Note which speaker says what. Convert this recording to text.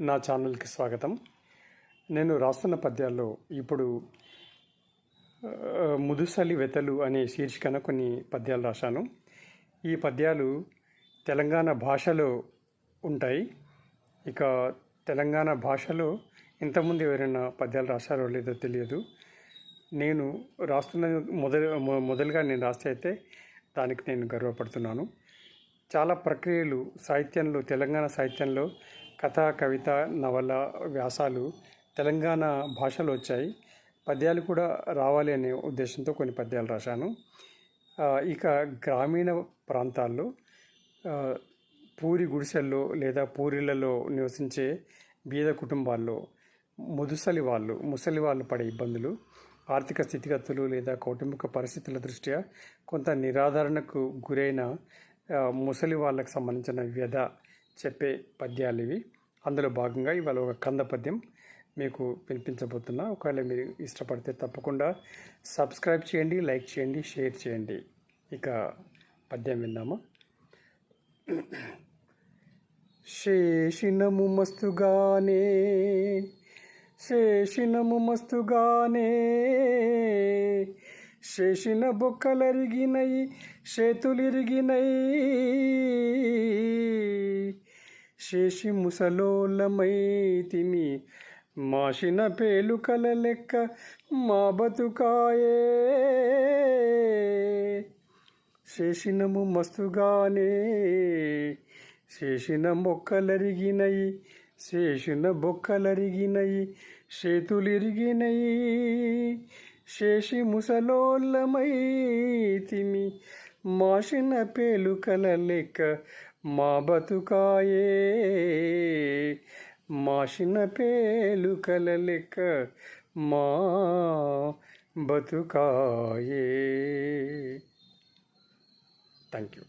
Speaker 1: నా ఛానల్కి స్వాగతం. నేను రాస్తున్న పద్యాల్లో ఇప్పుడు ముదుసలి వెతలు అనే శీర్షికన కొన్ని పద్యాలు రాశాను. ఈ పద్యాలు తెలంగాణ భాషలో ఉంటాయి. ఇక తెలంగాణ భాషలో ఇంతకుముందు ఎవరైనా పద్యాలు రాశారో లేదో తెలియదు. నేను రాస్తున్న మొదలు మొదలుగా నేను రాస్తే అయితే దానికి నేను గర్వపడుతున్నాను. చాలా ప్రక్రియలు సాహిత్యంలో తెలంగాణ సాహిత్యంలో కథ కవిత నవల వ్యాసాలు తెలంగాణ భాషలో వచ్చాయి. పద్యాలు కూడా రావాలి అనే ఉద్దేశంతో కొన్ని పద్యాలు రాశాను. ఇక గ్రామీణ ప్రాంతాల్లో పూరి గుడిసెల్లో లేదా పూరిలలో నివసించే బీద కుటుంబాల్లో ముదుసలి వాళ్ళు ముసలి వాళ్ళు పడే ఇబ్బందులు ఆర్థిక స్థితిగతులు లేదా కౌటుంబిక పరిస్థితుల దృష్ట్యా కొంత నిరాదరణకు గురైన ముసలి వాళ్ళకు సంబంధించిన వ్యధ చెప్పే పద్యాలు ఇవి అందులో భాగంగా ఇవాళ ఒక కంద పద్యం మీకు వినిపించబోతున్నా. ఒకవేళ మీరు ఇష్టపడితే తప్పకుండా సబ్స్క్రైబ్ చేయండి లైక్ చేయండి షేర్ చేయండి. ఇక పద్యం విందామా? శేషినము మస్తుగానే శేషినము మస్తుగానే శేషిన బొక్కలరిగినై చేతులిరిగినై శేషి ముసలోలమైతిమి. మాసిన పేలుకల లెక్క మా బతుకాయే. శేషినము మస్తుగానే. శేషిన మొక్కలరిగినయి శేషిన బొక్కలరిగినయి చేతులిరిగినయి శేషి ముసలోల్లమైతిమి మాసిన పేలుకల లెక్క మా బతుకాయే మాసిన పేలుకల లెక్క మా బతుకాయే. Thank you